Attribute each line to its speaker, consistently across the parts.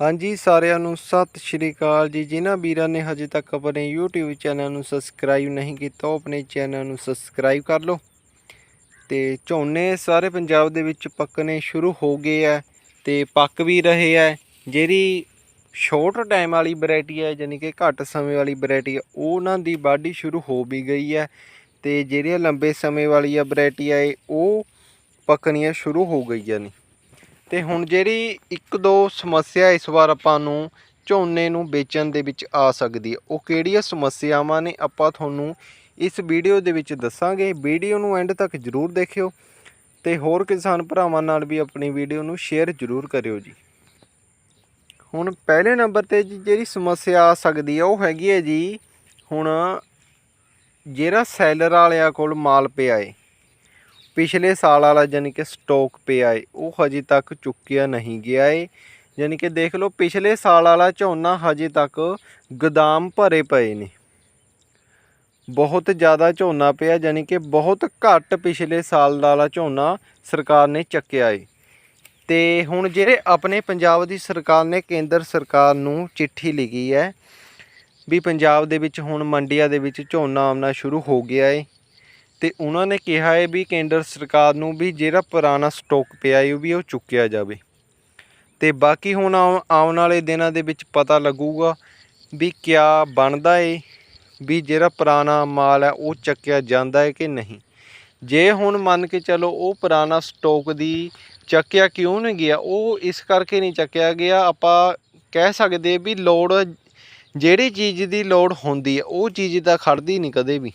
Speaker 1: ਹਾਂਜੀ, ਸਾਰਿਆਂ ਨੂੰ ਸਤਿ ਸ਼੍ਰੀ ਅਕਾਲ ਜੀ। ਜਿਨ੍ਹਾਂ ਵੀਰਾਂ ਨੇ ਹਜੇ ਤੱਕ ਆਪਣੇ YouTube ਚੈਨਲ ਨੂੰ ਸਬਸਕ੍ਰਾਈਬ ਨਹੀਂ ਕੀਤਾ, ਉਹ ਆਪਣੇ ਚੈਨਲ ਨੂੰ ਸਬਸਕ੍ਰਾਈਬ ਕਰ ਲਓ। ਤੇ ਝੋਨੇ ਸਾਰੇ ਪੰਜਾਬ ਦੇ ਵਿੱਚ ਪੱਕਣੇ ਸ਼ੁਰੂ ਹੋ ਗਏ ਆ ਤੇ ਪੱਕ ਵੀ ਰਹੇ ਆ ਜਿਹੜੀ ਸ਼ੋਰਟ ਟਾਈਮ ਵਾਲੀ ਵੈਰਾਈਟੀ ਹੈ ਯਾਨੀ ਕਿ ਘੱਟ ਸਮੇਂ ਵਾਲੀ ਵੈਰਾਈਟੀ ਹੈ ਉਹਨਾਂ ਦੀ ਵਾਢੀ ਸ਼ੁਰੂ ਹੋ ਵੀ ਗਈ ਹੈ ਤੇ ਜਿਹੜੀਆਂ ਲੰਬੇ ਸਮੇਂ ਵਾਲੀ ਆ ਵੈਰਾਈਟੀ ਹੈ ਉਹ ਪੱਕਣੀਆਂ ਸ਼ੁਰੂ ਹੋ ਗਈਆਂ ਨੇ। ਤੇ ਹੁਣ ਜਿਹੜੀ ਇੱਕ ਦੋ ਸਮੱਸਿਆ ਇਸ ਵਾਰ ਆਪਾਂ ਨੂੰ ਝੋਨੇ ਨੂੰ ਵੇਚਣ ਦੇ ਵਿੱਚ ਆ ਸਕਦੀ ਹੈ, ਉਹ ਕਿਹੜੀਆਂ ਸਮੱਸਿਆਵਾਂ ਨੇ ਆਪਾਂ ਤੁਹਾਨੂੰ ਇਸ ਵੀਡੀਓ ਦੇ ਵਿੱਚ ਦੱਸਾਂਗੇ। ਵੀਡੀਓ ਨੂੰ ਐਂਡ ਤੱਕ ਜਰੂਰ ਦੇਖਿਓ ਤੇ ਹੋਰ ਕਿਸਾਨ ਭਰਾਵਾਂ ਨਾਲ ਵੀ ਆਪਣੀ ਵੀਡੀਓ ਨੂੰ ਸ਼ੇਅਰ ਜਰੂਰ ਕਰਿਓ ਜੀ। ਹੁਣ ਪਹਿਲੇ ਨੰਬਰ ਤੇ ਜਿਹੜੀ ਸਮੱਸਿਆ ਆ ਸਕਦੀ ਹੈ ਉਹ ਹੈਗੀ ਹੈ ਜੀ, ਹੁਣ ਜਿਹੜਾ ਸੈਲਰ ਵਾਲਿਆਂ ਕੋਲ ਮਾਲ ਪਿਆ ਏ ਪਿਛਲੇ ਸਾਲ ਵਾਲਾ ਯਾਨੀ ਕਿ ਸਟਾਕ ਪਿਆ ਏ, ਉਹ ਹਜੇ ਤੱਕ ਚੁੱਕਿਆ ਨਹੀਂ ਗਿਆ ਏ। ਯਾਨੀ ਕਿ ਦੇਖ ਲਓ, ਪਿਛਲੇ ਸਾਲ ਵਾਲਾ ਝੋਨਾ ਹਜੇ ਤੱਕ ਗਦਾਮ ਭਰੇ ਪਏ ਨੇ। ਬਹੁਤ ਜ਼ਿਆਦਾ ਝੋਨਾ ਪਿਆ ਯਾਨੀ ਕਿ ਬਹੁਤ ਘੱਟ ਪਿਛਲੇ ਸਾਲ ਵਾਲਾ ਝੋਨਾ ਸਰਕਾਰ ਨੇ ਚੱਕਿਆ ਏ। ਤੇ ਹੁਣ ਜਿਹੜੇ ਆਪਣੇ ਪੰਜਾਬ ਦੀ ਸਰਕਾਰ ਨੇ, ਕੇਂਦਰ ਸਰਕਾਰ ਨੂੰ ਚਿੱਠੀ ਲਿਖੀ ਹੈ ਵੀ ਪੰਜਾਬ ਦੇ ਵਿੱਚ ਹੁਣ ਮੰਡੀਆਂ ਦੇ ਵਿੱਚ ਝੋਨਾ ਆਉਣਾ ਸ਼ੁਰੂ ਹੋ ਗਿਆ ਏ। ਤੇ ਉਹਨਾਂ ਨੇ ਕਿਹਾ ਹੈ ਵੀ ਕੇਂਦਰ ਸਰਕਾਰ ਨੂੰ ਵੀ ਜਿਹੜਾ ਪੁਰਾਣਾ ਸਟਾਕ ਪਿਆ ਹੈ ਉਹ ਵੀ ਉਹ ਚੁੱਕਿਆ ਜਾਵੇ। ਤੇ ਬਾਕੀ ਹੁਣ ਆਉ- ਆਉਣ ਵਾਲੇ ਦਿਨਾਂ ਦੇ ਵਿੱਚ ਪਤਾ ਲੱਗੂਗਾ ਵੀ ਕਿਆ ਬਣਦਾ ਏ, ਵੀ ਜਿਹੜਾ ਪੁਰਾਣਾ ਮਾਲ ਹੈ, ਉਹ ਚੱਕਿਆ ਜਾਂਦਾ ਹੈ ਕਿ ਨਹੀਂ। ਜੇ ਹੁਣ ਮੰਨ ਕੇ ਚਲੋ ਉਹ ਪੁਰਾਣਾ ਸਟਾਕ ਦੀ ਚੱਕਿਆ ਕਿਉਂ ਨਹੀਂ ਗਿਆ, ਉਹ ਇਸ ਕਰਕੇ ਨਹੀਂ ਚੱਕਿਆ ਗਿਆ, ਆਪਾਂ ਕਹਿ ਸਕਦੇ ਵੀ ਲੋੜ, ਜਿਹੜੀ ਚੀਜ਼ ਦੀ ਲੋੜ ਹੁੰਦੀ ਹੈ ਉਹ ਚੀਜ਼ ਤਾਂ ਖੜਦੀ ਨਹੀਂ ਕਦੇ ਵੀ।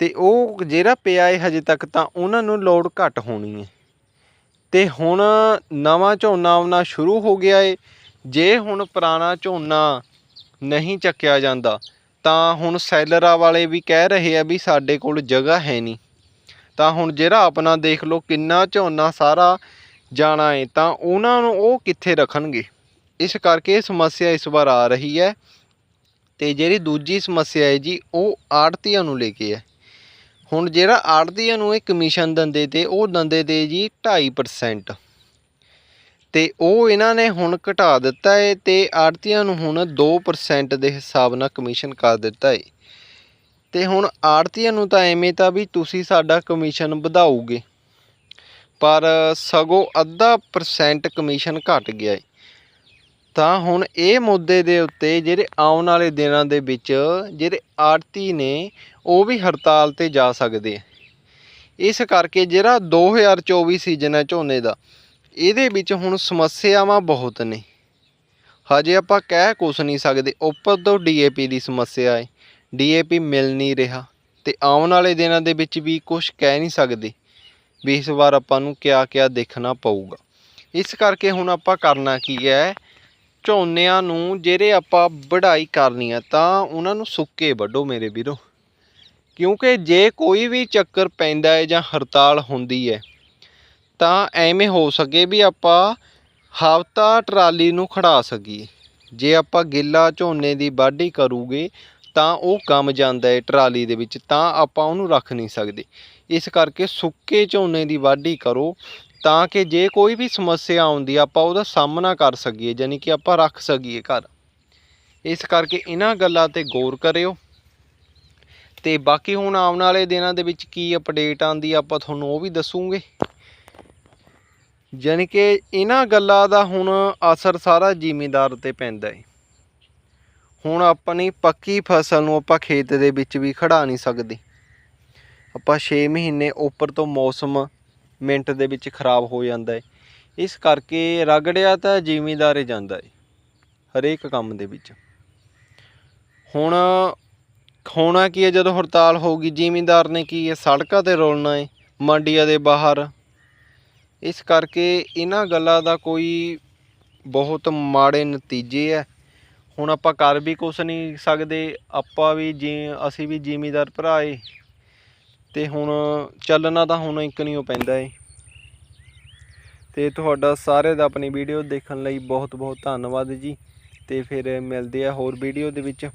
Speaker 1: ਤੇ ਉਹ ਜਿਹੜਾ ਪਿਆ ਹੈ ਹਜੇ ਤੱਕ ਤਾਂ ਉਹਨਾਂ ਨੂੰ ਲੋੜ ਘੱਟ ਹੋਣੀ ਹੈ ਤੇ ਹੁਣ ਨਵਾਂ ਝੋਨਾ ਆਉਣਾ ਸ਼ੁਰੂ ਹੋ ਗਿਆ ਏ। ਜੇ ਹੁਣ ਪੁਰਾਣਾ ਝੋਨਾ ਨਹੀਂ ਚੱਕਿਆ ਜਾਂਦਾ, ਤਾਂ ਹੁਣ ਸੈਲਰਾਂ ਵਾਲੇ ਵੀ ਕਹਿ ਰਹੇ ਆ ਵੀ ਸਾਡੇ ਕੋਲ ਜਗ੍ਹਾ ਹੈ ਨਹੀਂ। ਤਾਂ ਹੁਣ ਜਿਹੜਾ ਆਪਣਾ ਦੇਖ ਲਓ ਕਿੰਨਾ ਝੋਨਾ ਸਾਰਾ ਜਾਣਾ ਏ, ਤਾਂ ਉਹਨਾਂ ਨੂੰ ਉਹ ਕਿੱਥੇ ਰੱਖਣਗੇ? ਇਸ ਕਰਕੇ ਇਹ ਸਮੱਸਿਆ ਇਸ ਵਾਰ ਆ ਰਹੀ ਹੈ। ਤੇ ਜਿਹੜੀ ਦੂਜੀ ਸਮੱਸਿਆ ਹੈ ਜੀ, ਉਹ ਆੜਤੀਆਂ ਨੂੰ ਲੈ ਕੇ ਹੈ। ਹੁਣ ਜਿਹੜਾ ਆੜਤੀਆਂ ਨੂੰ ਇਹ ਕਮਿਸ਼ਨ ਦਿੰਦੇ ਤੇ ਉਹ ਦਿੰਦੇ ਤੇ ਜੀ 2.5% ਤੇ ਉਹ ਇਹਨਾਂ ਨੇ ਹੁਣ ਘਟਾ ਦਿੱਤਾ ਹੈ ਤੇ ਆੜਤੀਆਂ ਨੂੰ ਹੁਣ 2% ਦੇ ਹਿਸਾਬ ਨਾਲ ਕਮਿਸ਼ਨ ਕਰ ਦਿੱਤਾ ਹੈ ਤੇ ਹੁਣ ਆੜਤੀਆਂ ਨੂੰ ਤਾਂ ਐਵੇਂ ਤਾਂ ਵੀ ਤੁਸੀਂ ਸਾਡਾ ਕਮਿਸ਼ਨ ਵਧਾਓਗੇ, ਪਰ ਸਗੋਂ ਅੱਧਾ ਪਰਸੈਂਟ ਕਮਿਸ਼ਨ ਘਟ ਗਿਆ ਹੈ ਤਾਂ ਹੁਣ ਇਹ ਮੁੱਦੇ ਦੇ ਉੱਤੇ ਜਿਹੜੇ ਆਉਣ ਵਾਲੇ ਦਿਨਾਂ ਦੇ ਵਿੱਚ ਜਿਹੜੇ ਆੜਤੀ ਨੇ, ਉਹ ਵੀ ਹੜਤਾਲ ਤੇ ਜਾ ਸਕਦੇ ਆ। ਇਸ ਕਰਕੇ ਜਿਹੜਾ 2024 ਸੀਜ਼ਨ ਹੈ ਝੋਨੇ ਦਾ, ਇਹਦੇ ਵਿੱਚ ਹੁਣ ਸਮੱਸਿਆਵਾਂ ਬਹੁਤ ਨੇ। ਹਜੇ ਆਪਾਂ ਕਹਿ ਕੁਛ ਨਹੀਂ ਸਕਦੇ, ਉੱਪਰ ਤੋਂ ਡੀਏਪੀ ਦੀ ਸਮੱਸਿਆ ਹੈ ਡੀਏਪੀ ਮਿਲ ਨਹੀਂ ਰਿਹਾ ਤੇ ਆਉਣ ਵਾਲੇ ਦਿਨਾਂ ਦੇ ਵਿੱਚ ਵੀ ਕੁਝ ਕਹਿ ਨਹੀਂ ਸਕਦੇ ਵੀ ਇਸ ਵਾਰ ਆਪਾਂ ਨੂੰ ਕਿਆ ਕਿਆ ਦੇਖਣਾ ਪਊਗਾ। ਇਸ ਕਰਕੇ ਹੁਣ ਆਪਾਂ ਕਰਨਾ ਕੀ ਹੈ ਝੋਨਿਆਂ ਨੂੰ ਜਿਹੜੇ ਆਪਾਂ ਵਢਾਈ ਕਰਨੀ ਆ, ਤਾਂ ਉਹਨਾਂ ਨੂੰ ਸੁੱਕੇ ਵੱਢੋ ਮੇਰੇ ਵੀਰੋ। ਕਿਉਂਕਿ ਜੇ ਕੋਈ ਵੀ ਚੱਕਰ ਪੈਂਦਾ ਹੈ ਜਾਂ ਹੜਤਾਲ ਹੁੰਦੀ ਹੈ, ਤਾਂ ਐਵੇਂ ਹੋ ਸਕੇ ਵੀ ਆਪਾਂ ਹਫਤਾ ਟਰਾਲੀ ਨੂੰ ਖੜਾ ਸਕੀਏ। ਜੇ ਆਪਾਂ ਗਿੱਲਾ ਝੋਨੇ ਦੀ ਵਾਢੀ ਕਰੂਗੇ, ਤਾਂ ਉਹ ਗਮ ਜਾਂਦਾ ਹੈ ਟਰਾਲੀ ਦੇ ਵਿੱਚ, ਤਾਂ ਆਪਾਂ ਉਹਨੂੰ ਰੱਖ ਨਹੀਂ ਸਕਦੇ। ਇਸ ਕਰਕੇ ਸੁੱਕੇ ਝੋਨੇ ਦੀ ਵਾਢੀ ਕਰੋ ਤਾਂ ਕਿ ਜੇ ਕੋਈ ਵੀ ਸਮੱਸਿਆ ਆਉਂਦੀ ਆਪਾਂ ਉਹਦਾ ਸਾਹਮਣਾ ਕਰ ਸਕੀਏ ਯਾਨੀ ਕਿ ਆਪਾਂ ਰੱਖ ਸਕੀਏ ਘਰ। ਇਸ ਕਰਕੇ ਇਹਨਾਂ ਗੱਲਾਂ ਤੇ ਗੌਰ ਕਰਿਓ। ਤੇ ਬਾਕੀ ਹੁਣ ਆਉਣ ਵਾਲੇ ਦਿਨਾਂ ਦੇ ਵਿੱਚ ਕੀ ਅਪਡੇਟ ਆਂਦੀ ਆਪਾਂ ਤੁਹਾਨੂੰ ਉਹ ਵੀ ਦੱਸੂਗੇ। ਯਾਨੀ ਕਿ ਇਹਨਾਂ ਗੱਲਾਂ ਦਾ ਹੁਣ ਅਸਰ ਸਾਰਾ ਜ਼ਿਮੀਦਾਰ ਤੇ ਪੈਂਦਾ ਹੈ ਹੁਣ ਆਪਣੀ ਪੱਕੀ ਫਸਲ ਨੂੰ ਆਪਾਂ ਖੇਤ ਦੇ ਵਿੱਚ ਵੀ ਖੜਾ ਨਹੀਂ ਸਕਦੇ। ਆਪਾਂ 6 ਮਹੀਨੇ ਉੱਪਰ ਤੋਂ ਮੌਸਮ ਮਿੰਟ ਦੇ ਵਿੱਚ ਖਰਾਬ ਹੋ ਜਾਂਦਾ ਹੈ ਇਸ ਕਰਕੇ ਰਗੜਿਆ ਤਾਂ ਜ਼ਿਮੀਂਦਾਰ ਹੀ ਜਾਂਦਾ ਹੈ ਹਰੇਕ ਕੰਮ ਦੇ ਵਿੱਚ। ਹੁਣ, ਹੋਣਾ ਕੀ ਹੈ ਜਦੋਂ ਹੜਤਾਲ ਹੋਊਗੀ ਜ਼ਿਮੀਂਦਾਰ ਨੇ ਕੀ ਹੈ ਸੜਕਾਂ ਤੇ ਰੋਲਣਾ ਹੈ ਮੰਡੀਆਂ ਦੇ ਬਾਹਰ। ਇਸ ਕਰਕੇ ਇਹਨਾਂ ਗੱਲਾਂ ਦਾ ਕੋਈ ਬਹੁਤ ਮਾੜੇ ਨਤੀਜੇ ਹੈ ਹੁਣ ਆਪਾਂ ਕਰ ਵੀ ਕੁਛ ਨਹੀਂ ਸਕਦੇ, ਆਪਾਂ ਵੀ ਜੀ, ਅਸੀਂ ਵੀ ਜ਼ਿਮੀਂਦਾਰ ਭਰਾ ਏ। ਤੇ ਹੁਣ ਚੱਲਣਾ ਤਾਂ ਹੁਣ ਇੱਕ ਨਹੀਂ ਪੈਂਦਾ ਏ। ਤੇ ਤੁਹਾਡਾ ਸਾਰੇ ਦਾ ਆਪਣੀ ਵੀਡੀਓ ਦੇਖਣ ਲਈ ਬਹੁਤ ਬਹੁਤ ਧੰਨਵਾਦ ਜੀ। ਤੇ ਫਿਰ ਮਿਲਦੇ ਆ ਹੋਰ ਵੀਡੀਓ ਦੇ ਵਿੱਚ।